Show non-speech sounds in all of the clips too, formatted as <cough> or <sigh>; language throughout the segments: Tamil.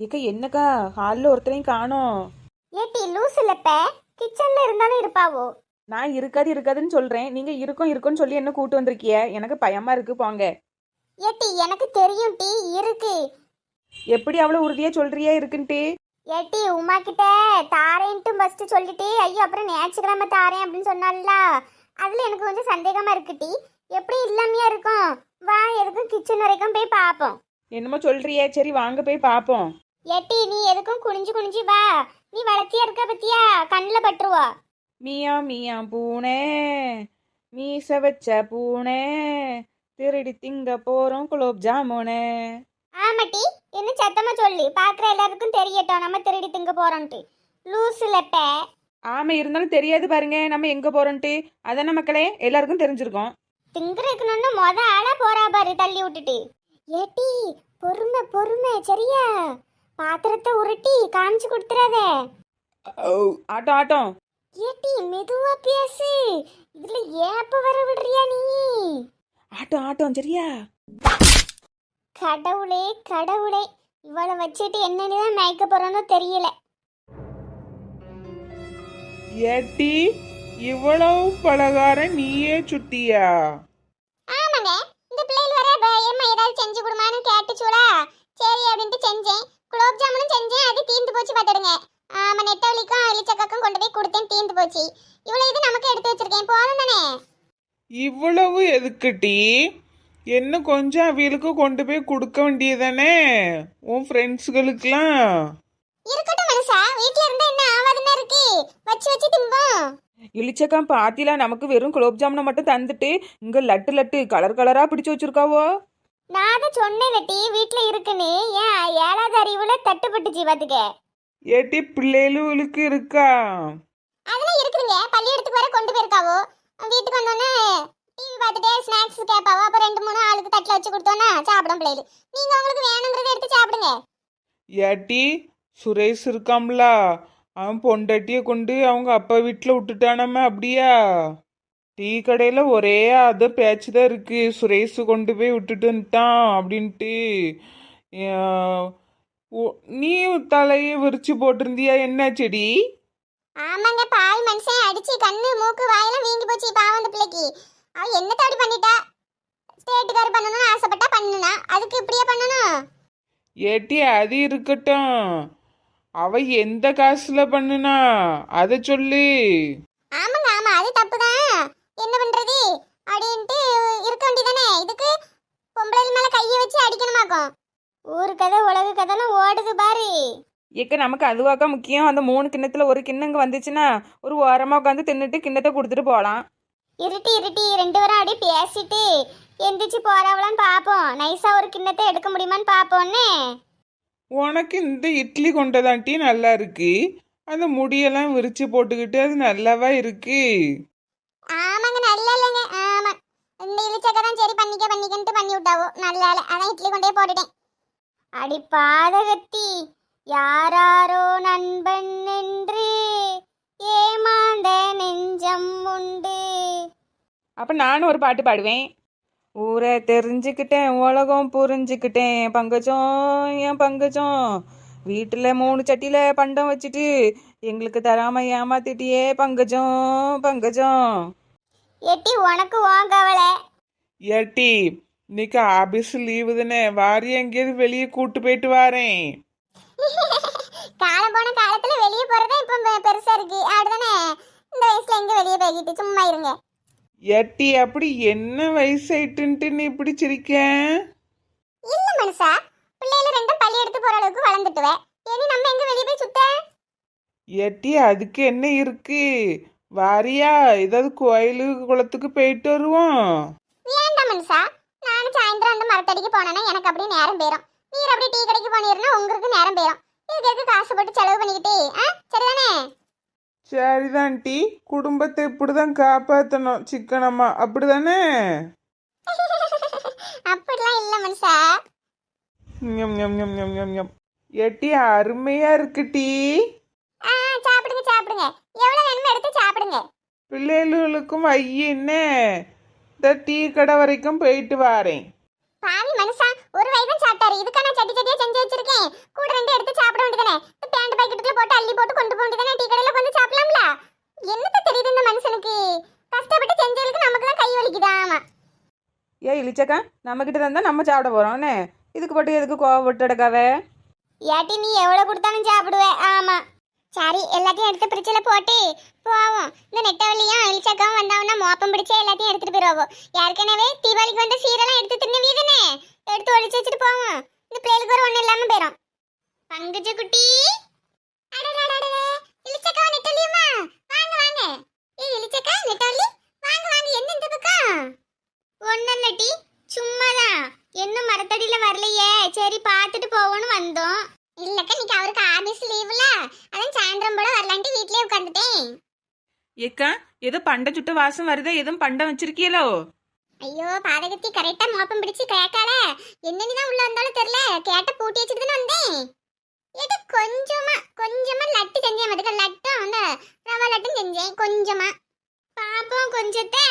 ஏக்கா என்னக்கா? ஹாலில் ஒருத்தரையும் காணோம். ஏட்டி லூஸ் இல்லப்ப கிச்சன்ல இருந்தாலும் இருப்பாவோ? நான் இருக்காது இருக்காதுன்னு சொல்றேன். நீங்க இருக்கும் இருக்கும்னு சொல்லி என்ன கூட்டு வந்திருக்கிய? எனக்கு பயமா இருக்கு போங்க. ஏட்டி எனக்கு தெரியும் டி இருக்கு. எப்படி அவ்வளவு உறுதியா சொல்றியே இருக்குன்ட்டு? ஏட்டி உமா கிட்ட தாரேன்ட்டு ஃபர்ஸ்ட் சொல்லிட்டு ஐயோ அப்புறம் ஞாயிற்றுக்கிழமை தாரேன் அப்படின்னு சொன்னால அதுல எனக்கு கொஞ்சம் சந்தேகமா இருக்கு டி. எப்படி இல்லாமையா இருக்கும்? வா எதுக்கும் கிச்சன் வரைக்கும் போய் பார்ப்போம் என்னமோ சொல்றியே. சரி வாங்க போய் பாப்போம். ஏட்டி நீ எதுக்கும் குனிஞ்சு குனிஞ்சு வா. நீ வளர்த்தியா இருக்க பத்தியா? கண்ணில் பட்டுருவா. மியா மியா பூனே. மீச வச்ச பூனே. திருடி திங்க போறோம் குலோப் ஜாமுனே. ஆமாட்டி என்ன சத்தமா சொல்லு. பாக்குற எல்லாருக்கும் தெரியட்டும். நம்ம திருடி திங்க போறோம்ட்டு. லூஸ் இல்லப்ப ஆமா இருந்தாலும் தெரியாது பாருங்க. நம்ம எங்க போறோம்ட்டு? அதானே மக்களே எல்லாருக்கும் தெரிஞ்சிருக்கோம். திங்குறதுக்குன்னு மொத ஆளா போறா பாரு தள்ளி விட்டுட்டு. ஏட்டி பொறுமை பொறுமை சரியா? பாத்திரத்தை உருட்டி காமிச்சு கொடுத்துறாத. ஆட்டம் ஆட்டம். ஏட்டி மெதுவா பேசு. இதுல ஏப்ப வர விடுறியா நீ? ஆட்டம் ஆட்டம் சரியா? கடவுளே கடவுளே. இவளை வச்சுட்டு என்னன்னு தான் மயக்க போறோன்னு தெரியல. ஏட்டி இவ்வளவு பலகாரம் நீயே சுட்டியா? ஆமாங்க. இந்த பிள்ளைகள் வர பயமா ஏதாவது செஞ்சு கொடுமான்னு கேட்டுச்சுடா சரி அப்படின்ட்டு செஞ்சேன். குலோப் ஜாமுனும் செஞ்சேன் அது தீந்து போச்சு பார்த்துடுங்க. ஆமா நெட்டவழிக்கும் எலிச்சக்காக்கும் கொண்டு போய் கொடுத்தேன் தீந்து போச்சு. இவ்வளோ இது நமக்கு எடுத்து வச்சிருக்கேன் போதும் தானே? இவ்வளவு எதுக்குட்டி? என்ன கொஞ்சம் அவியலுக்கு கொண்டு போய் கொடுக்க வேண்டியதானே? உன் ஃப்ரெண்ட்ஸுகளுக்கெல்லாம் இருக்கட்டும் மனுஷா. வீட்ல இருந்தா என்ன ஆவாதுன்னா இருக்கு? வச்சு வச்சு திம்போம். இளிச்சக்கா பாத்தில நமக்கு வெறும் குலோப் ஜாமுனை மட்டும் தந்துட்டு இங்க லட்டு லட்டு கலர் கலரா பிடிச்சு வச்சிருக்காவோ? நான் தான் சொன்னேன் லட்டி வீட்ல இருக்குன்னு. ஏன் ஏழாவது அறிவுல தட்டுப்பட்டுச்சு பாத்துக்க. ஏட்டி பிள்ளைகளுக்கு இருக்கா? அதெல்லாம் இருக்குதுங்க. பள்ளியிடத்துக்கு வர கொண்டு போயிருக்காவோ. வீட்டுக்கு வந்தோடனே டிவி பார்த்துட்டே ஸ்நாக்ஸ் கேட்பாவோ. அப்போ ரெண்டு மூணு ஆளுக்கு தட்டில் வச்சு கொடுத்தோன்னா சாப்பிடும் பிள்ளைகள். நீங்கள் உங்களுக்கு வேணுங்கிறத எடுத்து சாப்பிடுங்க. ஏட்டி சுரேஷ் இருக்காம்ல? அவன் பொண்டாட்டிய கொண்டு அவங்க அப்பா வீட்டில் விட்டுட்டானாம அப்படியா? டீ கடையில் ஒரே அது பேச்சு தான் இருக்கு. சுரேஷ் கொண்டு போய் விட்டுட்டு வந்துட்டான் அப்படின்ட்டு நீ தலையை விரிச்சு போட்டிருந்தியா? என்ன செடி? ஆமாங்க பால் மனுஷன். அடிச்சு கண்ணு மூக்கு வாயெல்லாம் வீங்கி போச்சு பாவம் அந்த பிள்ளைக்கு. அவ என்ன தாடி பண்ணிட்டா? ஸ்டேட்டுக்கார் பண்ணணும்னு ஆசைப்பட்டா பண்ணுனா. அதுக்கு இப்படியே பண்ணணும்? ஏட்டி அது இருக்கட்டும். அவ எந்த காசுல பண்ணுனா? அதை சொல்லு. ஆமாங்க ஆமா அது தப்பு தான் என்ன பண்றது? அப்படின்ட்டு இருக்க வேண்டியதானே இதுக்கு பொம்பளை மேல கையை வச்சு அடிக்கணுமாக்கும்? ஊரு கதை உலக கதைலாம் ஓடுது பாரு. ஏக்க நமக்கு அதுவாக்கா முக்கியம். அந்த மூணு கிண்ணத்துல ஒரு கிண்ணம் இங்க வந்துச்சுன்னா ஒரு ஓரமா உட்காந்து தின்னுட்டு கிண்ணத்தை கொடுத்துட்டு போகலாம் இருட்டி இருட்டி ரெண்டு பேரும் அப்படியே பேசிட்டு எந்திரிச்சு போறாவளான்னு பார்ப்போம் நைஸா ஒரு கிண்ணத்தை எடுக்க முடியுமான்னு பார்ப்போன்னு உனக்கு இந்த இட்லி கொண்டதாண்டி நல்லா இருக்கு. அந்த முடியெல்லாம் விரிச்சு போட்டுக்கிட்டு அது நல்லாவா இருக்கு ஆமாங்க நல்லா இல்லைங்க ஆமா இந்த இலிச்சக்கை தான் சரி பண்ணிக்க பண்ணிக்கன்ட்டு பண்ணி விட்டாவோ நல்லா இல்லை அதான் இட்லி கொண்டே போட்டுட்டேன். அடி பாதகத்தி யாராரோ நண்பன் என்று ஏமாந்த நெஞ்சம் உண்டு. அப்போ நானும் ஒரு பாட்டு பாடுவேன். ஊரை தெரிஞ்சுக்கிட்டேன் உலகம் புரிஞ்சுக்கிட்டேன். பங்கஜம் என் பங்கஜம். வீட்டில் மூணு சட்டியில் பண்டம் வச்சுட்டு எங்களுக்கு தராமல் ஏமாத்திட்டியே பங்கஜம் பங்கஜம். எட்டி உனக்கு உன் கவலை. ஏட்டி இன்னைக்கு ஆபீஸ் லீவு தானே. வாரி எங்கேயாவது வெளியே கூட்டு போயிட்டு வாரேன். <laughs> காலம் போன காலத்துல வெளியே போறதே இப்ப பெருசா இருக்கு. அப்படிதானே? இந்த வயசுல எங்க வெளியே போய்கிட்டு சும்மா இருங்க. ஏட்டி அப்படி என்ன வயசாயிட்டுன்ட்டு நீ இப்படி சிரிக்க? இல்ல மனுஷா பிள்ளைல ரெண்டும் பள்ளி எடுத்து போற அளவுக்கு வளர்ந்துட்டுவ. இனி நம்ம எங்க வெளியே போய் சுத்த? ஏட்டி அதுக்கு என்ன இருக்கு? வாரியா ஏதாவது கோயிலு குளத்துக்கு போயிட்டு வருவோம். வேண்டாம் மனுஷா. நானும் சாயந்தரம் அந்த மரத்தடிக்கு போனேன்னா எனக்கு அப்படியே நேரம் போயிடும் நீர் அப்படியே டீ கடைக்கு போனீர்னா உங்களுக்கு நேரம் போயிடும் இதுக்கு எதுக்கு காசு போட்டு செலவு பண்ணிக்கிட்டு ஆ? சரிதானே? சரிதான் டி. குடும்பத்தை இப்படிதான் காப்பாத்தணும் சிக்கனமா. அப்படிதானே? <laughs> அப்படிலாம் இல்ல மனுஷா. ஞம், ஞம், ஞம், ஞம், ஞம், ஞம். ஏட்டி அருமையா இருக்கு டீ. ஆ சாப்பிடுங்க சாப்பிடுங்க. எவ்வளவு கொஞ்சம் எடுத்து சாப்பிடுங்க? பிள்ளைகளுக்கும் ஐயன்னு இந்த டீ கடை வரைக்கும் போயிட்டு வாரேன். பாவி மனுஷா ஒரு வயதும் சாப்பிட்டாரு. இதுக்கான சட்டி சட்டியா செஞ்சு வச்சிருக்கேன். கூட ரெண்டு எடுத்து சாப்பிட வேண்டியதானே பேண்ட் பாக்கெட்டுக்குள்ள போட்டு அள்ளி போட்டு கொண்டு போக வேண்டியதானே டீ கடையில கொஞ்சம் சாப்பிடலாம்ல? என்னத்த தெரியுது இந்த மனுஷனுக்கு? கஷ்டப்பட்டு செஞ்சவளுக்கு நமக்கு தான் கை வலிக்குதா ஆமா. ஏ இழிச்சக்கா நம்ம கிட்ட இருந்தா நம்ம சாப்பிட போறோம்னு இதுக்கு போட்டு எதுக்கு கோவப்பட்டு எடுக்காவே ஏட்டி நீ எவ்வளவு கொடுத்தாலும் சாப்பிடுவே ஆமா. சரி எல்லாத்தையும் எடுத்து பிரிட்ஜில் போட்டு போவோம். இந்த நெட்டவழியும் இழிச்சக்காவும் வந்தாங்கன்னா மோப்பம் பிடிச்சே எல்லாத்தையும் எடுத்துட்டு போயிடுவோம் ஏற்கனவே தீபாவளிக்கு வந்த சீரெல்லாம் எடுத்து தின்னு வீதுனே எடுத்து ஒழிச்சு வச்சுட்டு போவோம். இந்த பிள்ளைகளுக்கு ஒரு ஒன்றும் இல்லாமல் போயிடும் பங்குஜ குட்டி. அடடடடடே, இளிச்சக்கா வாங்க வாங்க. ஏய் இளிச்சக்கா நெட்டவழி வாங்க வாங்க. என்ன இந்த பக்கம்? ஒன்னும் இல்லட்டி சும்மாதான். இன்னும் மரத்தடியில வரலையே. சரி பார்த்துட்டு போவோம்னு வந்தோம். இல்லக்கா இன்னைக்கு அவருக்கு ஆபீஸ் லீவ்ல சாயந்தரம் போல வரலான்ட்டு வீட்லயே உட்காந்துட்டேன் ஏக்கா ஏதோ பண்டை சுட்ட வாசம் வருதா எதுவும் பண்டம் வச்சிருக்கீங்களோ ஐயோ பாதகத்தி கரெக்டா மோப்பம் பிடிச்சு கேட்கால என்னன்னு தான் உள்ள வந்தாலும் தெரியல. கேட்ட பூட்டி வச்சுட்டு தானே வந்தேன். இது கொஞ்சமா கொஞ்சமா லட்டு செஞ்சேன். அதுக்கு லட்டும் அந்த ரவா லட்டும் செஞ்சேன். கொஞ்சமா. பாப்போம் கொஞ்சத்தை.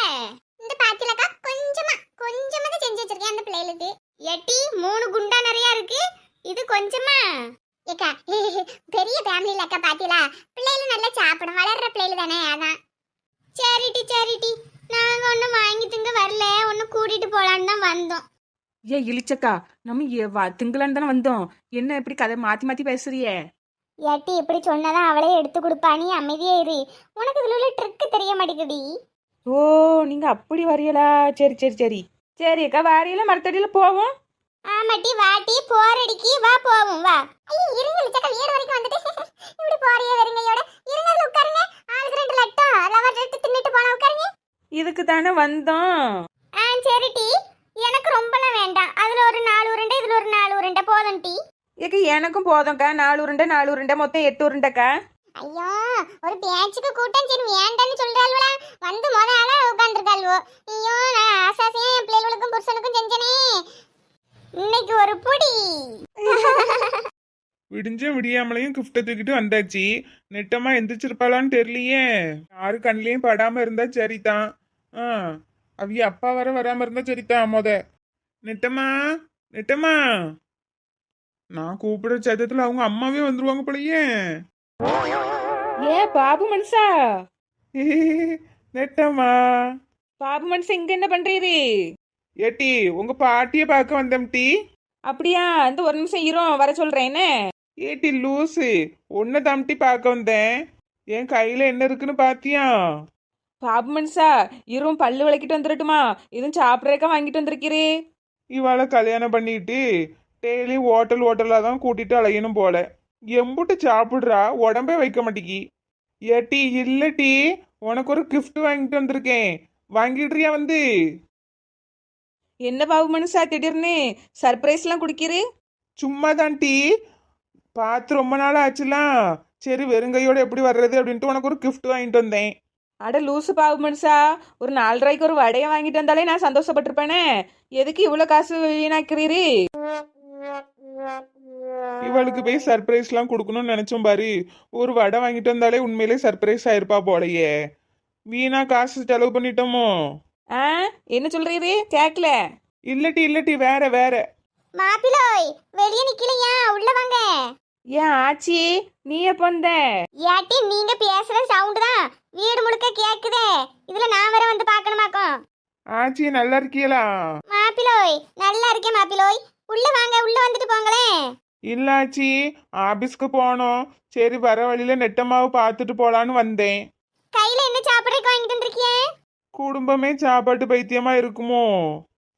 இந்த பாத்திலக்கா கொஞ்சமா கொஞ்சமா தான் செஞ்சு வச்சிருக்கேன் அந்த பிள்ளைகளுக்கு. எட்டி மூணு குண்டா நிறைய இருக்கு. இது கொஞ்சமா. ஏக்கா பெரிய ஃபேமிலில அக்கா பாத்தீங்களா? பிள்ளைகள் நல்லா சாப்பிடும் வளர்ற பிள்ளைகள் தானே அதான். சரிட்டி சரிட்டி நாங்க ஒன்றும் வாங்கி திங்க வரல ஒன்று கூட்டிட்டு போலான்னு தான் வந்தோம். ஏ இழிச்சக்கா நம்ம திங்களான்னு தானே வந்தோம். என்ன இப்படி கதை மாத்தி மாத்தி பேசுறியே? ஏட்டி இப்படி சொன்னதான் அவளே எடுத்து கொடுப்பா நீ அமைதியே இரு. உனக்கு இதுல உள்ள ட்ரிக்கு தெரிய மாட்டேங்குடி ஓ நீங்க அப்படி வரியலா? சரி சரி சரி. சரி அக்கா வாரியில மரத்தடியில போவோம். ஆமாட்டி வாட்டி போரடிக்கு வா போவோம் வா. ஐயோ இருங்க லிச்சக்கா வீடு வரைக்கும் வந்துட்டு. இப்படி போறியே வெறுங்கையோட. இருங்க அதுல உட்காருங்க. ஆளுக்கு ரெண்டு லட்டம் லவர் எடுத்து தின்னுட்டு போனா உட்காருங்க. இதுக்கு தானே வந்தோம். ஆ சரிட்டி எனக்கு ரொம்பலாம் வேண்டாம். அதுல ஒரு நாலு உருண்டை இதுல ஒரு நாலு உருண்டை. போதும் டீ. ஏக்கா எனக்கும் போதும்க்கா. நாலு உருண்டை நாலு உருண்டை. மொத்தம் எட்டு உருண்டைக்கா. ஐயோ ஒரு பேச்சுக்கு கூட்டம் சரி வேண்டான்னு சொல்றாள்வல வந்து முத ஆளா உட்காந்துருக்காள்வோ ஐயோ நான் ஆசாசியா என் பிள்ளைகளுக்கும் புருஷனுக்கும் செஞ்சனே. இன்னைக்கு ஒரு புடி. விடிஞ்ச விடியாமலையும் கிஃப்ட்டை தூக்கிட்டு வந்தாச்சு. நெட்டமா எந்திரிச்சிருப்பாளான்னு தெரியலையே. யாரு கண்ணிலையும் படாம இருந்தா சரிதான் ஆ அவிய அப்பா வர வராம இருந்தா சரிதான் மொத? நெட்டமா நெட்டமா நான் கூப்பிடுற சத்தத்துல அவங்க அம்மாவே வந்துருவாங்க போலயே. ஏ பாபு மனுஷா? நெட்டம்மா. பாபு மனுஷன் இங்க என்ன பண்றீரு? ஏட்டி உங்க பாட்டிய பார்க்க வந்தம் டீ. அப்படியா? இந்த ஒரு நிமிஷம் இரும் வர சொல்றேன் என்ன? ஏட்டி லூசு உன்னை தம்டி பார்க்க வந்தேன். என் கையில என்ன இருக்குன்னு பாத்தியா? பாபு மனுஷா இரும் பல்லு விளக்கிட்டு வந்துடட்டுமா? எதுவும் சாப்பிட்றதுக்கா வாங்கிட்டு வந்திருக்கிறே. இவாளை கல்யாணம் பண்ணிட்டு டெய்லி ஹோட்டல் ஹோட்டலாக தான் கூட்டிட்டு அலையணும் போல. எம்புட்டு சாப்பிட்றா உடம்பே வைக்க மாட்டேங்கி. ஏட்டி இல்ல டீ உனக்கு ஒரு gift வாங்கிட்டு வந்திருக்கேன். வாங்கிடுறியா வந்து? என்ன பாபு மனுஷா திடீர்னு சர்ப்ரைஸ்லாம் குடிக்கிறே? சும்மா தான் டீ. பார்த்து ரொம்ப நாள் ஆச்சுலாம் சரி வெறுங்கையோட எப்படி வர்றது அப்படின்ட்டு உனக்கு ஒரு gift வாங்கிட்டு வந்தேன். அட லூசு பாபு மனுஷா ஒரு நாலு ரூபாய்க்கு ஒரு வடையை வாங்கிட்டு வந்தாலே நான் சந்தோஷப்பட்டிருப்பேனே. எதுக்கு இவ்வளோ காசு வீணாக்கிறீரு? இவளுக்கு போய் சர்ப்ரைஸ்லாம் கொடுக்கணும்னு நினைச்சோம் பாரு. ஒரு வடை வாங்கிட்டு வந்தாலே உண்மையிலே சர்ப்ரைஸ் ஆயிருப்பா போலயே. வீணா காசு செலவு பண்ணிட்டோமோ? ஆ? என்ன சொல்றீரு கேட்கல இல்லட்டி இல்லட்டி வேற வேற. மாப்பிளோய் வெளியே நிக்கலையா? உள்ள வாங்க. ஏன் ஆச்சி? நீ எப்போ வந்த? ஏட்டி நீங்க பேசுற சவுண்ட் தான் வீடு முழுக்க கேக்குதே. இதுல நான் வேற வந்து பார்க்கணுமாக்கும். ஆச்சி நல்லா இருக்கீங்களா மாப்பிளோய் நல்லா இருக்கேன் மாப்பிளோய் உள்ள வாங்க உள்ள வந்துட்டு போங்களேன். இல்ல ஆச்சி ஆபீஸ்க்கு போனோம். சரி வர வழியில நெட்டமாவு பார்த்துட்டு போலான்னு வந்தேன். கையில என்ன சாப்பிடறதுக்கு வாங்கிட்டு வந்திருக்கியே? குடும்பமே சாப்பாட்டு பைத்தியமா இருக்குமோ?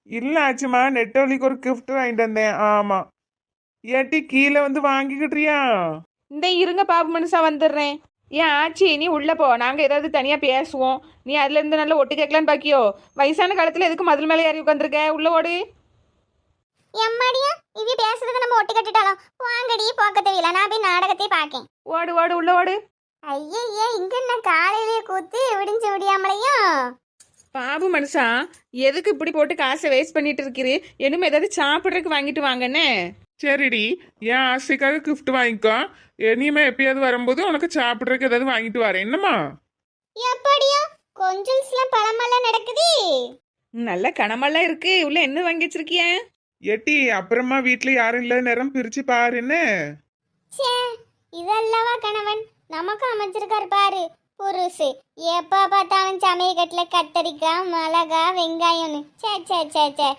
இல்ல ஆச்சுமா நெட்டவழிக்கு ஒரு gift வாங்கிட்டு வந்தேன். ஆமா. ஏட்டி கீழே வந்து வாங்கிக்கிட்டியா? இந்த இருங்க பாபு மனுஷா வந்துடுறேன். ஏன் ஆச்சி நீ உள்ள போ. நாங்க ஏதாவது தனியா பேசுவோம். நீ அதுல இருந்து நல்லா ஒட்டு கேட்கலான்னு பாக்கியோ? வயசான காலத்துல எதுக்கு மதில் மேலே ஏறி உட்காந்துருக்க உள்ள ஓடு. எம்மாடியா? இவ பேசுறத நம்ம ஒட்டு கட்டுட்டாலும். வாங்கடி போக்க தெரியல நான் போய் நாடகத்தை பார்க்கேன். ஓடு ஓடு உள்ள ஓடு. ஐயே இங்க நான் காலையிலேயே கூத்து? விடிஞ்சு விடியாமலையும் பாபு மனுஷா எதுக்கு இப்படி போட்டு காசை வேஸ்ட் பண்ணிட்டு இருக்கிறீ? இனிமே ஏதாவது சாப்பிட்றதுக்கு வாங்கிட்டு வாங்கன்னு சரிடி என் ஆசைக்காக gift வாங்கிக்கோ. இனிமே எப்பயாவது வரும்போது உனக்கு சாப்பிட்றதுக்கு ஏதாவது வாங்கிட்டு வரேன். என்னம்மா? எப்படியா கொஞ்சல்ஸ்லாம் பழமெல்லாம் நடக்குது. நல்ல கனமெல்லாம் இருக்கு. உள்ள என்ன வாங்கி வச்சிருக்கிய? எட்டி அப்புறமா வீட்ல யாரும் இல்லாத நேரம் பிரிச்சு பாரு என்ன? இதல்லவா கணவன். நமக்கு அமைஞ்சிருக்காரு பாரு. புருசு. எப்ப பார்த்தாலும் சமயக்கட்டுல கத்தரிக்காய் மிளகா வெங்காயம்னு. சே சே சே சே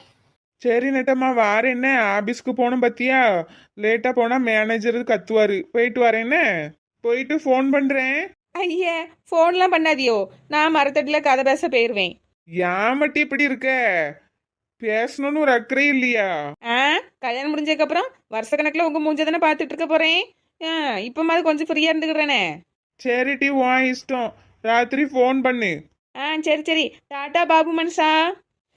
சரி நெட்டம்மா வாரேன் என்ன? ஆபீஸ்க்கு போகணும் பத்தியா? லேட்டா போனா மேனேஜர் கத்துவாரு. போயிட்டு வரேன்னு போயிட்டு ஃபோன் பண்றேன். ஐயே ஃபோன்லாம் பண்ணாதியோ? நான் மரத்தடியில் கதை பேச போயிடுவேன் யாமட்டி இப்படி இருக்க? பேசணும்னு ஒரு அக்கறை இல்லையா? ஆ கல்யாணம் முடிஞ்சதுக்கப்புறம் வருஷக்கணக்கில் உங்கள் மூஞ்ச தானே பார்த்துட்டு இருக்க போகிறேன் ஆ இப்போ மாதிரி கொஞ்சம் ஃப்ரீயாக இருந்துக்கிறேனே சரி டி உன் இஷ்டம். ராத்திரி ஃபோன் பண்ணு. ஆ சரி சரி. டாட்டா பாபு மனுஷா.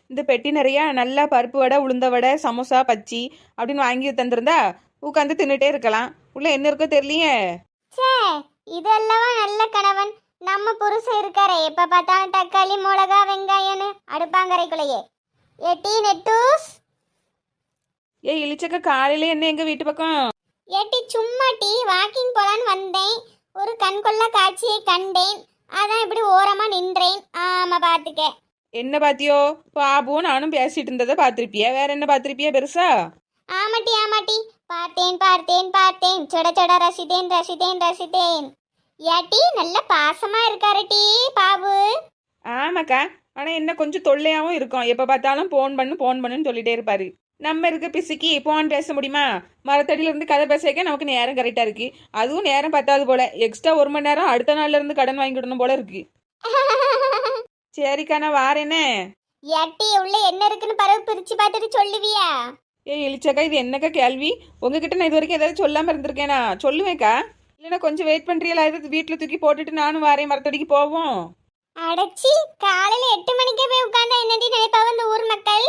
இந்த பெட்டி நிறையா நல்லா பருப்பு வடை உளுந்த வடை சமோசா பச்சி அப்படின்னு வாங்கி தந்திருந்தா உட்காந்து தின்னுட்டே இருக்கலாம். உள்ள என்ன இருக்கோ தெரியலையே. ச்சே இதெல்லாம் நல்ல கணவன். நம்ம புருஷன் இருக்காரே. எப்ப பார்த்தாலும் தக்காளி மிளகா வெங்காயம்னு அடுப்பாங்கரைக்குள்ளேயே. எட்டி நெட்டூஸ்? ஏ இளிச்சக்க காலையில என்ன எங்கள் வீட்டு பக்கம்? எட்டி சும்மா டீ வாக்கிங் போலான்னு வந்தேன். ஒரு கண்கொள்ளா காட்சியை கண்டேன். அதான் இப்படி ஓரமா நின்றேன். ஆமா பாத்துக்க என்ன பாத்தியோ? பாபுவும் நானும் பேசிட்டு இருந்ததை பார்த்துருப்பியா? வேற என்ன பார்த்துருப்பியா பெருசா? ஆமாட்டி ஆமாட்டி. பார்த்தேன் பார்த்தேன் பார்த்தேன். சொட சொட ரசித்தேன் ரசித்தேன் ரசித்தேன். ஏட்டி நல்ல பாசமா இருக்காரு டீ பாபு. ஆமாக்கா. ஆனால் என்ன கொஞ்சம் தொல்லையாகவும் இருக்கும். எப்போ பார்த்தாலும் ஃபோன் பண்ணு ஃபோன் பண்ணுன்னு சொல்லிட்டே இருப்பாரு. நம்ம இருக்க பிசுக்கி ஃபோன் பேச முடியுமா? மரத்தடியில இருந்து கதை பேச நமக்கு நேரம் கரெக்டாக இருக்கு. அதுவும் நேரம் பத்தாது போல. எக்ஸ்ட்ரா ஒரு மணி நேரம் அடுத்த நாள்ல இருந்து கடன் வாங்கிடணும் போல இருக்கு. <laughs> சரிக்கா நான் வாரேனே. ஏட்டி உள்ள என்ன இருக்குன்னு பரவு பிரிச்சு பார்த்துட்டு சொல்லுவியா? ஏ இழிச்சக்கா இது என்னக்கா கேள்வி? உங்ககிட்ட நான் இது வரைக்கும் ஏதாவது சொல்லாமல் இருந்திருக்கேனா? சொல்லுவேக்கா இல்லைன்னா கொஞ்சம் வெயிட் பண்ணுறீங்களா ஏதாவது வீட்டில் தூக்கி போட்டுட்டு நானும் வாரேன். மரத்தடிக்கு போவோம். அடைச்சி காலையில எட்டு மணிக்கே போய் உட்கார்ந்தா என்னடி நினைப்பாவ இந்த ஊர் மக்கள்?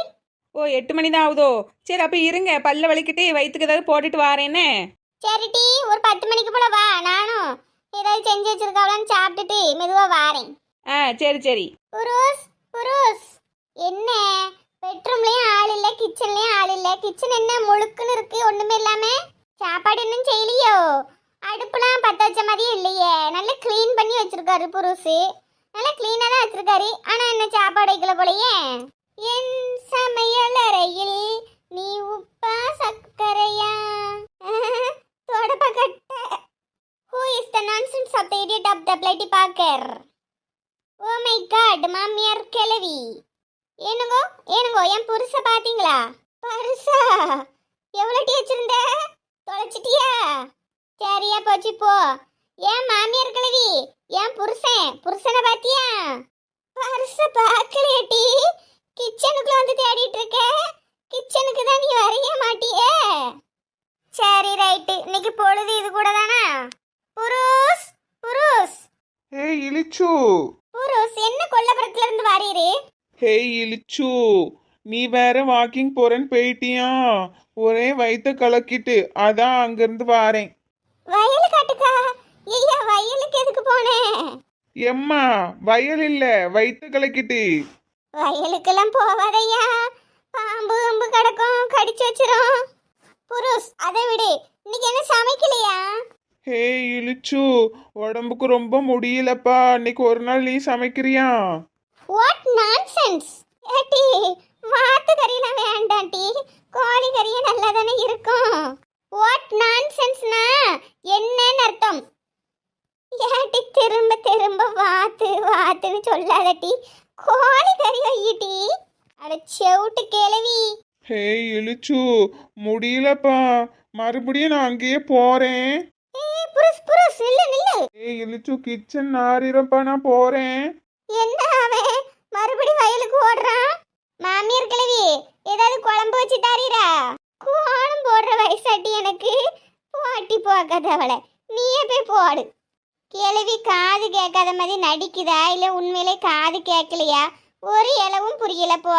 ஓ எட்டு மணி தான் ஆகுதோ? சரி அப்போ இருங்க. பல்ல வலிக்கிட்டு வயிற்றுக்கு ஏதாவது போட்டுட்டு வாரேன்னு சரிட்டி ஒரு பத்து மணிக்கு போல வா நானும் ஏதாவது செஞ்சு வச்சிருக்காவளான்னு சாப்பிட்டுட்டு மெதுவா வாரேன். ஆ சரி சரி. புருஷ் புருஷ் என்ன? பெட்ரூம்லயும் ஆள் இல்ல கிச்சன்லயும் ஆள் இல்ல. கிச்சன் என்ன முழுக்குன்னு இருக்கு ஒண்ணுமே இல்லாம? சாப்பாடு இன்னும் செய்யலையோ? அடுப்புலாம் பத்த வச்ச மாதிரியே இல்லையே. நல்லா க்ளீன் பண்ணி வச்சிருக்காரு புருஷு நல்லா க்ளீனா தான் வச்சிருக்காரு. ஆனா என்ன சாப்பாடு வைக்கல போலயே? என் சமையலறையில் நீ உப்பா சக்கரையா தொடப்பக்கட்ட who is the nonsense of the idiot of the பிளைட்டி பாக்கர் ஓ மை காட் மாமியார் கிழவி. ஏனுங்கோ ஏனுங்கோ என் புருஷ பாத்தீங்களா? பருசா? எவ்வளோ டீ வச்சிருந்த? தொலைச்சிட்டியா? சரியா போச்சு போ. ஏன் மாமியார் கிழவி? ஏன் புருஷன்? புருஷனை பாத்தியா? பருச பார்க்கலையா டீ. கிச்சனுக்குள்ள வந்து தேடிட்டு இருக்க. கிச்சனுக்கு தான் நீ வரைய மாட்டியே. சரி ரைட்டு இன்னைக்கு பொழுது இது கூட தானா? புருஷ் புருஷ் ஏய் இலிச்சு புருஷ் என்ன கொல்லப்புறத்துல இருந்து வாரீரு? ஹேய் இலிச்சு நீ வேற வாக்கிங் போறேன்னு போயிட்டியா? ஒரே வயித்த கலக்கிட்டு அதான் அங்கிருந்து வாரேன். வயல் காட்டுக்கா. ஐயா வயலுக்கு எதுக்கு போனேன் எம்மா வயல் இல்ல வயித்த கலக்கிட்டு. வயலுக்கெல்லாம் போவாதையா பாம்பு அம்பு கிடக்கும் கடிச்சு வச்சிரும். புருஷ் அதை விடு. இன்னைக்கு என்ன சமைக்கலையா? ஹேய் இலிச்சு உடம்புக்கு ரொம்ப முடியலப்பா. இன்னைக்கு ஒரு நாள் நீ சமைக்கிறியா? வாட் நான்சென்ஸ் ஏட்டி வாத்து கறியெல்லாம் வேண்டாம் டி கோழி கறியே நல்லா தானே இருக்கும் வாட் நான்சென்ஸ்னா என்னன்னு அர்த்தம். ஏட்டி திரும்ப திரும்ப வாத்து வாத்துன்னு சொல்லாத டி கோழி கறி வையிட்டி அட செவுட்டு கிளவி ஹேய் இலிச்சு முடியலப்பா. மறுபடியும் நான் அங்கேயே போறேன். ஏய் புருஷ் புருஷ் நில்லு நில்லு. ஏய் இலிச்சு கிச்சன் நாரிரப்பா நான் போறேன். என்ன அவன்? மறுபடி வயலுக்கு ஓடுறான். மாமியார் கிழவி ஏதாவது குழம்பு வச்சு தாரீரா? கோலம் போடுற வயசாட்டி எனக்கு. போட்டி போக்காத அவளை. நீயே போய் போடு. கிழவி காது கேட்காத மாதிரி நடிக்குதா? இல்ல உண்மையிலே காது கேட்கலையா? ஒரு இலவும் புரியல போ.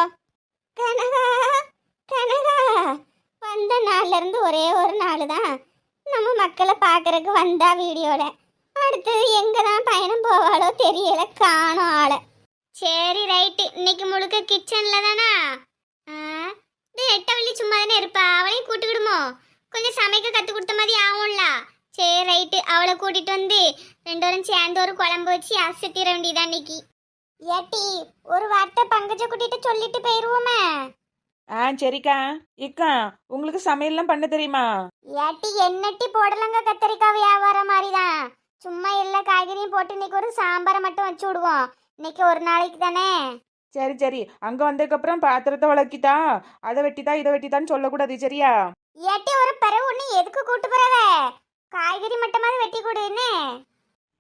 கனகா கனகா வந்த நாள்ல இருந்து ஒரே ஒரு நாள் தான் நம்ம மக்களை பார்க்குறக்கு வந்தா வீடியோல. அடுத்தது எங்க தான் பயணம் போவாளோ தெரியல காணோம் ஆளை. சரி ரைட்டு. இன்னைக்கு முழுக்க கிச்சன்ல தானா? இது நெட்டவள்ளி சும்மா தானே இருப்பா? அவளையும் கூட்டுக்கிடுமோ? கொஞ்சம் சமைக்க கத்து கொடுத்த மாதிரி ஆகும்ல. சரி ரைட்டு அவளை கூட்டிட்டு வந்து ரெண்டு பேரும் சேர்ந்து ஒரு குழம்பு வச்சு அசத்திர வேண்டியதா இன்னைக்கு. ஏட்டி ஒரு வார்த்தை பங்கஜ கூட்டிட்டு சொல்லிட்டு போயிருவோமே. ஆ சரிக்கா. இக்கா உங்களுக்கு சமையல்லாம் பண்ண தெரியுமா? ஏட்டி என்னட்டி போடலங்க கத்தரிக்காய் வியாபாரம் மாதிரிதான். சும்மா எல்லா காய்கறியும் போட்டு இன்னைக்கு ஒரு சாம்பாரை மட்டும் வச்சு விடுவோம். இன்னைக்கு ஒரு நாளைக்கு தானே? சரி சரி. அங்க வந்ததுக்கப்புறம் பாத்திரத்தை வளர்க்கிட்டா அதை வெட்டித்தா இதை வெட்டித்தான்னு சொல்லக்கூடாது சரியா? ஏட்டி ஒரு பிறகு ஒண்ணு எதுக்கு கூட்டு போறவ? காய்கறி மட்டுமாவது வெட்டி கொடுன்னு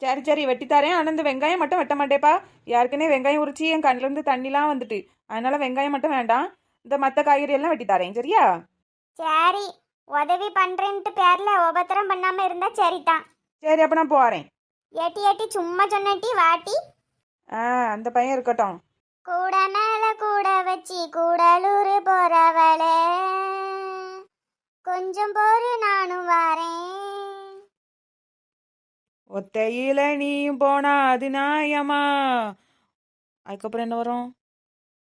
சரி சரி வெட்டித்தாரேன். ஆனால் இந்த வெங்காயம் மட்டும் வெட்ட மாட்டேப்பா. ஏற்கனவே வெங்காயம் உரிச்சு என் கண்ணுல இருந்து தண்ணிலாம் வந்துட்டு. அதனால வெங்காயம் மட்டும் வேண்டாம். இந்த மற்ற காய்கறி எல்லாம் வெட்டித்தாரேன் சரியா? சரி உதவி பண்றேன்ட்டு பேர்ல உபத்திரம் பண்ணாம இருந்தா சரிதான் சரி அப்போ நான் போறேன். ஏட்டி ஏட்டி சும்மா சொன்னட்டி வாட்டி. ஆ அந்த பையன் இருக்கட்டும். கூட மேல கூட வச்சு கூடலூர் ஒத்தையில நீயும் போனா அது நியாயமா? அதுக்கப்புறம் என்ன வரும்?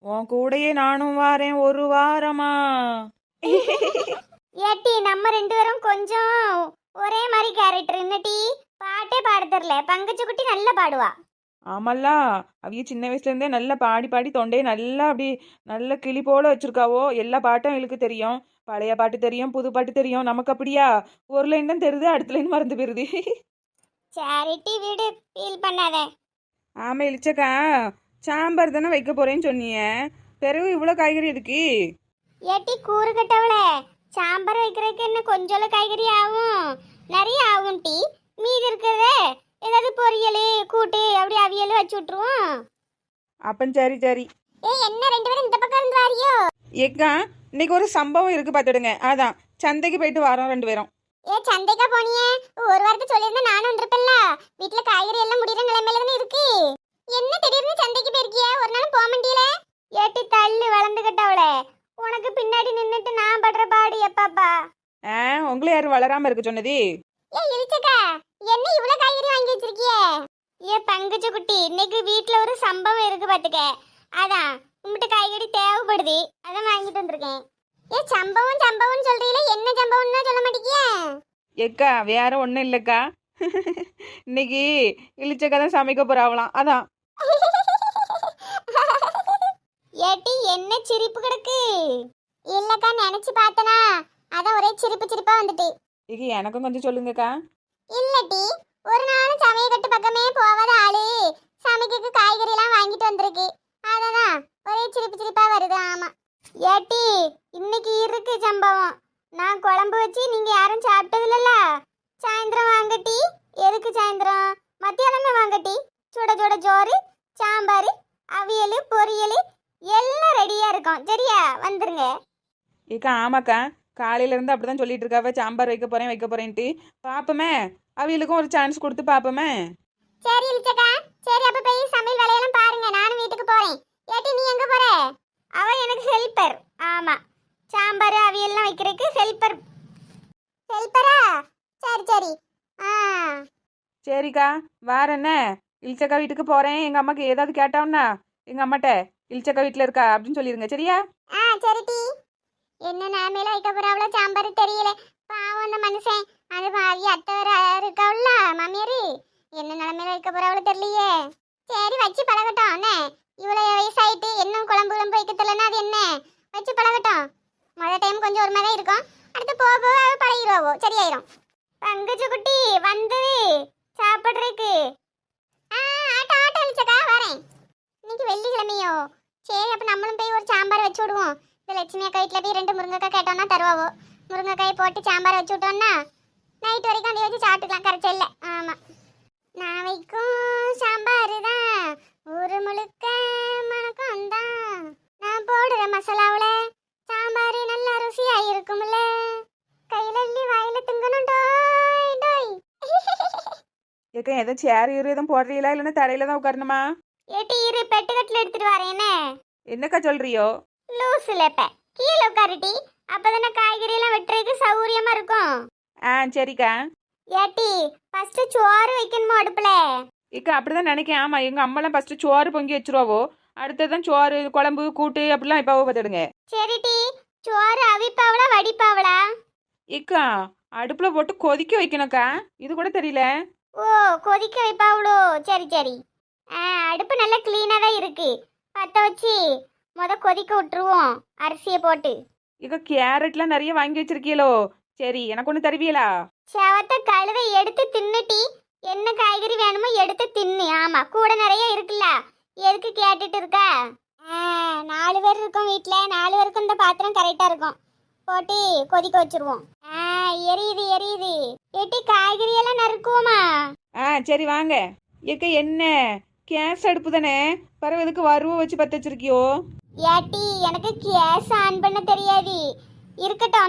உன் கூடயே நானும் வாரேன் ஒரு வாரமா? <laughs> ஏட்டி நம்ம ரெண்டு பேரும் கொஞ்சம் ஒரே மாதிரி கேரக்டர் என்னட்டி பாட்டே பாட தெரியல. பங்கச்ச குட்டி நல்லா பாடுவா. ஆமல்ல. அவிய சின்ன வயசுல இருந்தே நல்லா பாடி பாடி தொண்டையை நல்லா அப்படி நல்ல கிளி போல வச்சிருக்காவோ. எல்லா பாட்டும் எங்களுக்கு தெரியும். பழைய பாட்டு தெரியும் புது பாட்டு தெரியும். நமக்கு அப்படியா? ஒரு லைன் தான் தெரியுது அடுத்த லைன் மறந்து போயிருது. <laughs> சேரிட்டி வீடு ஃபீல் பண்ணாத. ஆமா இழிச்சக்கா சாம்பார் தானே வைக்க போறேன்னு சொன்னீங்க பிறகு இவ்வளோ காய்கறி எதுக்கு ஏட்டி கூறு கட்டவளே. சாம்பார் வைக்கிறதுக்கு என்ன கொஞ்சம் காய்கறி ஆகும்? நிறைய ஆகும் டீ. மீதி இருக்கிறதே ஏதாவது பொரியல் கூட்டு அப்படி அவியல் வச்சு விட்ருவோம் அப்பன் சரி சரி. ஏய் என்ன ரெண்டு பேரும் இந்த பக்கம் இருந்து வாரியோ? ஏக்கா இன்னைக்கு ஒரு சம்பவம் இருக்கு பார்த்துடுங்க. அதான் சந்தைக்கு போயிட்டு வரோம் ரெண்டு பேரும். ஏ சந்தைக்கா போனியே? ஒரு வாரத்தை சொல்லியிருந்தா நானும் வந்திருப்பேன்ல. வீட்டுல காய்கறி எல்லாம் முடிகிற நிலைமையில தானே இருக்கு. என்ன திடீர்னு சந்தைக்கு போயிருக்கிய? ஒரு நாள் போக மாட்டியல ஏட்டி தள்ளு வளர்ந்துகிட்டவளே. உனக்கு பின்னாடி நின்னுட்டு நான் படுற பாடு எப்பாப்பா? ஆ உங்களை யாரும் வளராம இருக்க சொன்னது? ஏ இழிச்சக்கா. என்ன இவ்வளவு காய்கறி வாங்கி வச்சிருக்கியே? ஏ பங்குச்ச குட்டி இன்னைக்கு வீட்ல ஒரு சம்பவம் இருக்கு பாத்துக்க. அதான் உங்ககிட்ட காய்கறி தேவைப்படுது. அதான் வாங்கிட்டு வந்திருக்கேன். ஏ சம்பவம் சம்பவம் சொல்றீல என்ன சம்பவம்னா சொல்ல மாட்டேங்கிய ஏக்கா வேற ஒன்றும் இல்லைக்கா. இன்னைக்கு இழிச்சக்கா தான் சமைக்க போறாவலாம் அதான். ஏட்டி என்ன சிரிப்பு கிடக்கு? இல்லக்கா நினைச்சு பார்த்தனா அதான் ஒரே சிரிப்பு சிரிப்பா வந்துட்டு. இது எனக்கும் கொஞ்சம் சொல்லுங்கக்கா. இல்லட்டி ஒரு நாளும் சமையக்கட்டு பக்கமே போகாத ஆளு சமைக்கிறதுக்கு காய்கறி எல்லாம் வாங்கிட்டு வந்திருக்கு. அததான் ஒரே சிரிப்பு சிரிப்பா வருது ஆமா. ஏட்டி இன்னைக்கு இருக்கு சம்பவம். நான் குழம்பு வச்சு நீங்க யாரும் சாப்பிட்டது இல்லல்ல சாயந்தரம் வாங்கட்டி எதுக்கு சாயந்தரம்? மத்தியானமே வாங்கட்டி சுட சுட சோறு சாம்பார் அவியல் பொரியல் எல்லாம் ரெடியா இருக்கும். சரியா? வந்துருங்க. ஏக்கா ஆமாக்கா. காலையில இருந்து அப்படிதான் சொல்லிட்டு இருக்காவ. சாம்பார் வைக்க போறேன் வைக்க போறேன்ட்டு. பாப்போமே. அவியலுக்கும் ஒரு சான்ஸ் கொடுத்து பாப்போமே. சரி இளிச்சக்கா சரி அப்ப போய் சமையல் வேலையெல்லாம் பாருங்க. நானும் வீட்டுக்கு போறேன். ஏட்டி நீ எங்க போற? அவ எனக்கு ஹெல்ப்பர் ஆமா. சாம்பார் அவியல்லாம் வைக்கிறதுக்கு ஹெல்ப்பர் ஹெல்ப்பரா சரி சரி. ஆ. சரிக்கா வேற என்ன இழிச்சக்கா வீட்டுக்கு போறேன். எங்க அம்மாக்கு ஏதாவது கேட்டோம்னா எங்க அம்மாட்ட இழிச்சக்கா வீட்டுல இருக்கா அப்படின்னு சொல்லிருங்க. சரியா? ஆ சரி டி. என்ன நிலமையில வைக்க போறாவளோ? சாம்பார் தெரியல. பாவம் அந்த மனுஷன். அது பாவி அத்தை வேற இருக்காவுல்ல மாமியாரு. என்ன நிலமையில வைக்க போறாவளோ தெரியலையே. சரி வச்சு பழகட்டும் என்ன இவ்வளோ வயசாயிட்டு இன்னும் குழம்பு குழம்பு வைக்க தெரியலன்னா அது என்ன? வச்சு பழகட்டும். முதல் டைம் கொஞ்சம் ஒரு மாதிரி இருக்கும். அடுத்து போக போக அவ பழகிடுவாவோ. சரியாயிரும். பங்குச்சு குட்டி வந்தது. சாப்பிட்றதுக்கு. ஆ ஆட்டோ ஆட்டோ அழிச்சக்கா வரேன். இன்னைக்கு வெள்ளிக்கிழமையோ. சரி அப்போ நம்மளும் போய் ஒரு சாம்பார் வச்சு விடுவோம். இந்த லட்சுமி அக்கா வீட்டில் போய் ரெண்டு முருங்கைக்காய் கேட்டோம்னா தருவாவோ. முருங்கைக்காய் போட்டு சாம்பார் வச்சு விட்டோம்னா நைட் வரைக்கும் அதை வச்சு சாப்பிட்டுக்கலாம். கரைச்சல் இல்லை ஆமாம் நான் வைக்கும் சாம்பார் தான் ஊரு முழுக்க மணக்கம் தான் நான் போடுற மசாலாவில் சாம்பார் நல்லா ருசியாக இருக்கும்ல. கையில் அள்ளி வாயில திங்கணும் டோய் டோய். ஏக்கா எதுவும் சேர் இரு எதுவும் போடுறீங்களா? இல்லைன்னா தரையில தான் உட்காரணுமா? ஏட்டி இரு பெட்டுக்கட்டில் எடுத்துட்டு வரேன் என்ன? என்னக்கா சொல்றியோ? லூசுல இப்ப கீழே உட்காருட்டி. அப்பதானே காய்கறி எல்லாம் வெட்டுறதுக்கு சௌரியமா இருக்கும். ஆ சரிக்கா. ஏட்டி ஃபர்ஸ்ட் சோறு வைக்கணுமா அடுப்புல? இக்கா அப்படிதான் நினைக்கேன். ஆமா எங்க அம்மாலாம் ஃபர்ஸ்ட் சோறு பொங்கி வச்சிருவாவோ. அடுத்ததான் சோறு குழம்பு கூட்டு அப்படிலாம் இப்போ பார்த்துடுங்க சரிட்டி சோறு அவிப்பாவளா வடிப்பாவளா? இக்கா அடுப்புல போட்டு கொதிக்க வைக்கணும்க்கா. இது கூட தெரியல. ஓ கொதிக்க வைப்பாவளோ? சரி சரி. ஆ அடுப்பு நல்லா க்ளீனாக தான் இருக்கு. பற்ற வச்சு முத கொதிக்க விட்டுருவோம் அரிசியை போட்டு. இக்கா கேரட்லாம் நிறைய வாங்கி வச்சிருக்கீங்களோ சரி எனக்கு ஒன்று தருவீங்களா செவத்த கழுவை எடுத்து தின்னுட்டி என்ன காய்கறி வேணுமோ எடுத்து தின்னு. ஆமா கூட நிறைய இருக்குல்ல. எதுக்கு கேட்டுட்டு இருக்க? நாலு பேர் இருக்கோம் வீட்டில் நாலு பேருக்கும் இந்த பாத்திரம் கரெக்டாக இருக்கும். போட்டு கொதிக்க வச்சிருவோம். ஆ எரியுது எரியுது. எட்டி காய்கறி எல்லாம் நறுக்குவோமா? ஆ சரி வாங்க. ஏக்க என்ன? கேஸ் அடுப்பு தானே? பரவதுக்கு வறுவை வச்சு பற்ற வச்சிருக்கியோ? ஏட்டி எனக்கு கேஸ் ஆன் பண்ண தெரியாது. இருக்கட்டும்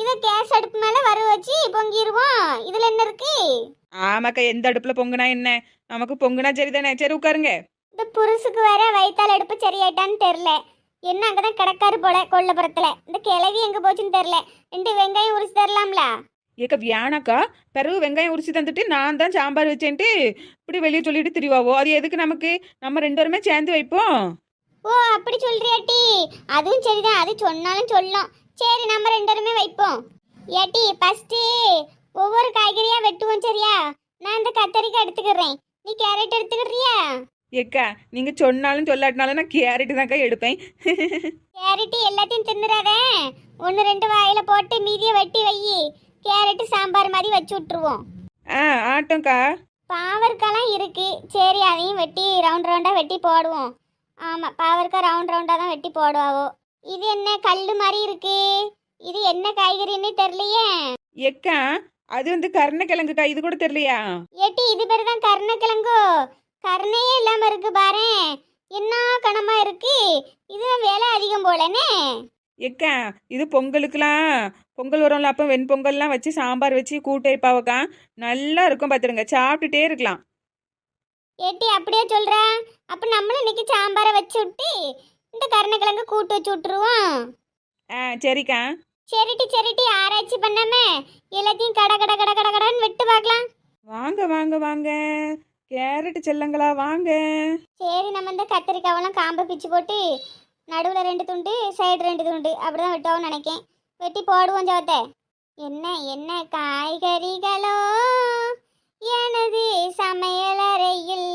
இதை கேஸ் அடுப்பு மேலே வர வச்சு பொங்கிடுவோம் இதில் என்ன இருக்கு? ஆமாக்கா எந்த அடுப்புல பொங்குனா என்ன? நமக்கு பொங்குனா சரி தானே சரி உட்காருங்க. இந்த புருஷுக்கு வேற வயித்தால் அடுப்பு சரியாயிட்டான்னு தெரில என்ன அங்கதான் கிடக்காரு போல கொல்லப்புறத்துல. இந்த கிளவி எங்க போச்சுன்னு தெரில ரெண்டு வெங்காயம் உரிச்சு தரலாம்ல? ஏக்க வியானாக்கா பிறகு வெங்காயம் உரிச்சு தந்துட்டு நான் தான் சாம்பார் வச்சேன்ட்டு இப்படி வெளியே சொல்லிட்டு திரிவாவோ? அது எதுக்கு நமக்கு? நம்ம ரெண்டு பேருமே சேர்ந்து வைப்போம். ஓ அப்படி சொல்றியாட்டி அதுவும் சரிதான். அது சொன்னாலும் சொல்லும். சரி நம்ம ரெண்டு பேருமே வைப்போம். ஏட்டி ஃபர்ஸ்ட் ஒவ்வொரு காய்கறியா வெட்டுவோம் சரியா? நான் இந்த கத்தரிக்காய் எடுத்துக்கிறேன். நீ கேரட் எடுத்துக்கிறியா? ஏக்கா நீங்க சொன்னாலும் சொல்லாட்டினாலும் நான் கேரட்டு தான்க்கா எடுப்பேன். கேரட் எல்லாத்தையும் தின்னுறாத. ஒன்று ரெண்டு வாயில போட்டு மீதியை வெட்டி வை. கேரட் சாம்பார் மாதிரி வச்சு விட்டுருவோம். ஆ ஆட்டோக்கா பாவற்காலாம் இருக்கு. சரி அதையும் வெட்டி ரவுண்ட் ரவுண்டா வெட்டி போடுவோம். ஆமா பாவற்காய் ரவுண்ட் ரவுண்டா தான் வெட்டி போடுவாவோ. இது என்ன கல்லு மாதிரி இருக்கு? இது என்ன காய்கறின்னு தெரியலையே. ஏக்கா அது வந்து கருணக்கிழங்குக்கா இது கூட தெரியலையா? ஏட்டி இது பேர் தான் கருணக்கிழங்கோ கருணையே இல்லாம இருக்கு பாரேன் என்ன கனமா இருக்கு? இது விலை அதிகம் போலனே. ஏக்கா இது பொங்கலுக்குலாம் பொங்கல் வரும்ல அப்போ வெண்பொங்கல்லாம் வச்சு சாம்பார் வச்சு கூட்டு வைப்பாவக்கா நல்லா இருக்கும் பார்த்துடுங்க சாப்பிட்டுட்டே இருக்கலாம். ஏட்டி அப்படியே சொல்ற. அப்ப நம்மளும் இன்னைக்கு சாம்பாரை வச்சு விட்டு இந்த கருணக்கிழங்கு கூட்டு வச்சு விட்டுருவோம். ஆ சரிக்கா. சரிட்டி சரிட்டி ஆராய்ச்சி பண்ணாம எல்லாத்தையும் கட கட கட கட கடன்னு வெட்டு பார்க்கலாம். வாங்க வாங்க வாங்க. கேரட் செல்லங்களா வாங்க. சரி நம்ம இந்த கத்திரிக்காவெல்லாம் காம்பை பிச்சு போட்டு நடுவில் ரெண்டு துண்டு சைடு ரெண்டு துண்டு அப்படிதான் வெட்டோம்னு நினைக்கேன். வெட்டி போடுவோம் ஜோத்த என்ன என்ன காய்கறிகளோ எனது சமையலறையில்.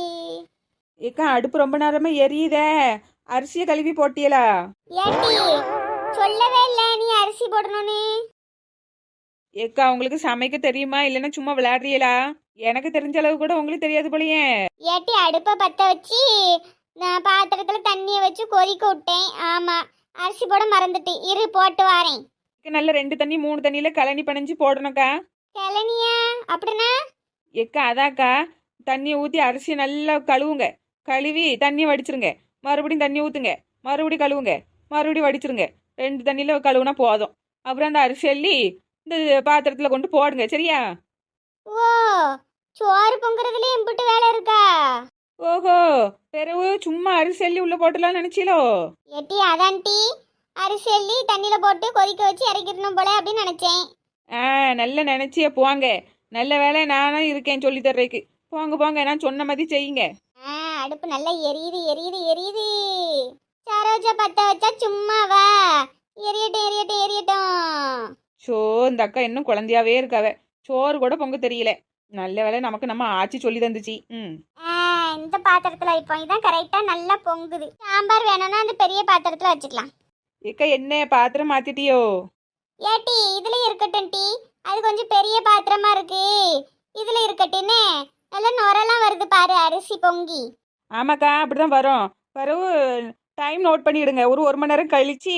ஏக்கா அடுப்பு ரொம்ப நேரமா எரியுதே. அரிசியை கழுவி போட்டியலா? ஏட்டி சொல்லவே இல்லை நீ அரிசி போடணும்னு. ஏக்கா உங்களுக்கு சமைக்க தெரியுமா? இல்லைன்னா சும்மா விளையாடுறீங்களா? எனக்கு தெரிஞ்ச அளவு கூட உங்களுக்கு தெரியாது போலயே. ஏட்டி அடுப்பை பற்ற வச்சு நான் பாத்திரத்தில் தண்ணியை வச்சு கொதிக்க விட்டேன். ஆமாம் அரிசி போட மறந்துட்டு இரு போட்டு வாரேன். நல்ல ரெண்டு தண்ணி மூணு தண்ணியில கழனி பனைஞ்சு போடணும்க்கா. கிளனியா அப்படின்னா? ஏக்கா அதாக்கா தண்ணியை ஊற்றி அரிசி நல்லா கழுவுங்க. கழுவி தண்ணியை வடிச்சிருங்க. மறுபடியும் தண்ணி ஊற்றுங்க மறுபடியும் கழுவுங்க. மறுபடியும் வடிச்சிருங்க. ரெண்டு தண்ணியில் கழுவுனா போதும். அப்புறம் அந்த அரிசி அள்ளி இந்த பாத்திரத்தில் கொண்டு போடுங்க. சரியா? ஓ சோறு பொங்குறதுலயும் இம்புட்டு வேலை இருக்கா? ஓஹோ பிறகு சும்மா அரிசி அள்ளி உள்ளே போட்டலாம்னு நினச்சிலோ? எட்டி அதான் டீ. அரிசி அள்ளி தண்ணியில போட்டு கொதிக்க வச்சு இறக்கிடணும் போல அப்படின்னு நினைச்சேன். ஆ நல்ல நினச்சியே போங்க. நல்ல வேலை நானும் இருக்கேன் சொல்லி தர்றதுக்கு. போங்க போங்க. நான் சொன்ன மாதிரி செய்யுங்க. அடுப்பு நல்லா எரியுது எரியுது எரியுது. சரோஜா பத்த வச்சா சும்மாவா? எரியட்டும் எரியட்டும் எரியட்டும். ஷோ இந்த அக்கா இன்னும் குழந்தையாவே இருக்காவ. சோறு கூட பொங்க தெரியல. நல்ல வேலை நமக்கு நம்ம ஆச்சி சொல்லி தந்துச்சு. ம். இந்த பாத்திரத்துல வைப்போம். இதான் கரெக்டா நல்லா பொங்குது. சாம்பார் வேணும்னா அந்த பெரிய பாத்திரத்துல வச்சுக்கலாம். ஏக்கா என்ன பாத்திரம் மாத்திட்டியோ? ஏட்டி இதுல இருக்கட்டும் டீ. அது கொஞ்சம் பெரிய பாத்திரமா இருக்கு. இதுல இருக்கட்டுன்னு நல்லா நுரெல்லாம் வருது பாரு அரிசி பொங்கி. ஆமாக்கா அப்படிதான் வரும். பிறகு டைம் நோட் பண்ணிடுங்க. ஒரு ஒரு மணி நேரம் கழிச்சு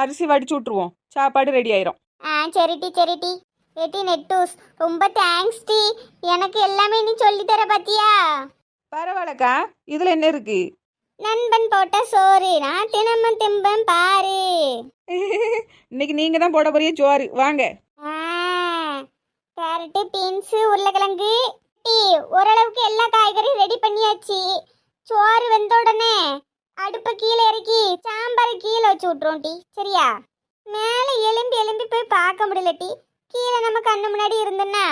அரிசி வடிச்சு விட்ருவோம் சாப்பாடு ரெடி ஆயிரும். ஆ சரி டி சரி டி. ஏட்டி நெட்டூஸ் ரொம்ப தேங்க்ஸ் டி. எனக்கு எல்லாமே நீ சொல்லி தர பாத்தியா? பரவாயில்லக்கா. இதுல என்ன இருக்கு? நண்பன் போட்ட சோறு. நான் தினமும் திம்பம் பாரு. இன்னைக்கு நீங்க தான் போட போறிய சோறு. வாங்க. ஆ கேரட்டு பீன்ஸ் உருளைக்கிழங்கு. டீ ஓரளவுக்கு எல்லா காய்கறியும் ரெடி பண்ணியாச்சு. சோறு வெந்த உடனே அடுப்பை கீழே இறக்கி சாம்பார் கீழே வச்சு விட்ருவோம் டீ. சரியா? மேலே எலும்பி எலும்பி போய் பார்க்க முடியல டீ. கீழே நம்ம கண்ணு முன்னாடி இருந்தோன்னா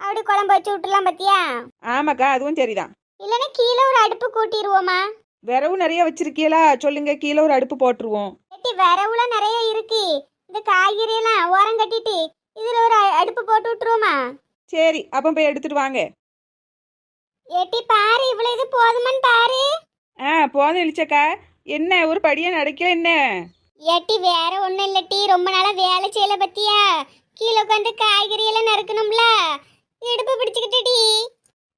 அப்படி குழம்பு வச்சு விட்டுலாம் பத்தியா? ஆமாக்கா அதுவும் சரிதான். இல்லைன்னா கீழே ஒரு அடுப்பு கூட்டிடுவோமா? விரவு நிறைய வச்சிருக்கீங்களா சொல்லுங்க கீழே ஒரு அடுப்பு போட்டுருவோம். ஏட்டி விரவுல நிறைய இருக்கு. இந்த காய்கறி எல்லாம் ஓரம் கட்டிட்டு இதுல ஒரு அடுப்பு போட்டு விட்டுருவோமா? சரி அப்போ போய் எடுத்துட்டு வாங்க. ஏட்டி பாரு இவ்வளவு இது போதுமான்னு பாரு. ஆ போதும் இழிச்சக்கா என்ன ஒரு படியா நடக்கல என்ன? ஏட்டி வேற ஒண்ணும் இல்லட்டி ரொம்ப நாளா வேலை செய்யல பத்தியா? கீழே உட்காந்து காய்கறி எல்லாம் நறுக்கணும்ல? இடுப்பு பிடிச்சுக்கிட்டடி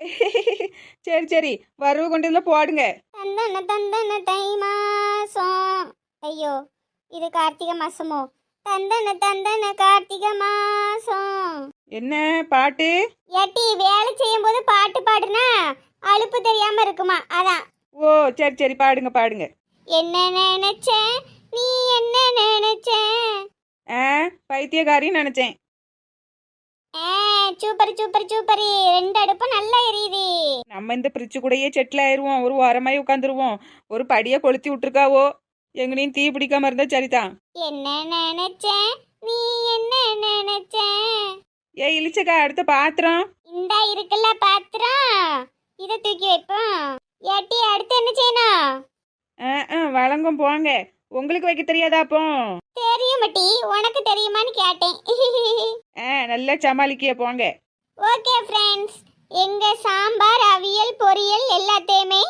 <laughs> சரி சரி. வரவு கொண்டு இதில் போடுங்க. தந்தன தந்தன தை மாசம் ஐயோ இது கார்த்திகை மாசமோ? தந்தன தந்தன கார்த்திகை மாசம். என்ன பாட்டு? ஏட்டி வேலை செய்யும் போது பாட்டு பாடுனா அலுப்பு தெரியாம இருக்குமா? அதான். ஓ சரி சரி பாடுங்க பாடுங்க. என்ன நினைச்ச? நீ என்ன நினைச்ச? ஆ பைத்தியக்காரின்னு நினச்சேன். ஆ, சூப்பர் சூப்பர் சூப்பர். ரெண்டு அடுப்பும் நல்லா எரியுது. நம்ம இந்த பிரிட்ஜு கூடயே செட்டில் ஆயிடுவோம் ஒரு ஓரமாய் உட்காந்துருவோம். ஒரு படியை கொளுத்தி விட்டுருக்காவோ? எங்கனையும் தீ பிடிக்காம இருந்தா சரிதான். என்ன நினைச்ச? நீ என்ன நினைச்ச? ஏ இழிச்சக்கா அடுத்த பாத்திரம். இந்தா இருக்குல்ல பாத்திரம். இதை தூக்கி வைப்போம். ஏட்டி அடுத்து என்ன செய்யணும்? ஆ ஆ வழங்கும் போங்க. உங்களுக்கு வைக்க தெரியாதா அப்போ? தெரியும் மட்டி. உனக்கு தெரியுமான்னு கேட்டேன். ஆ நல்லா சமாளிக்கிய போங்க. ஓகே ஃப்ரெண்ட்ஸ் எங்க சாம்பார் அவியல் பொரியல் எல்லாத்தையுமே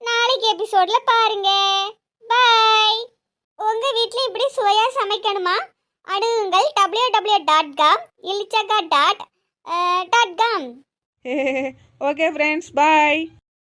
நாளைக்கு எபிசோட்ல பாருங்க. பாய் உங்க வீட்ல இப்படி சுவையா சமைக்கணுமா? அணுகுங்கள் W W dot com இலிச்சகா dot dot com okay friends bye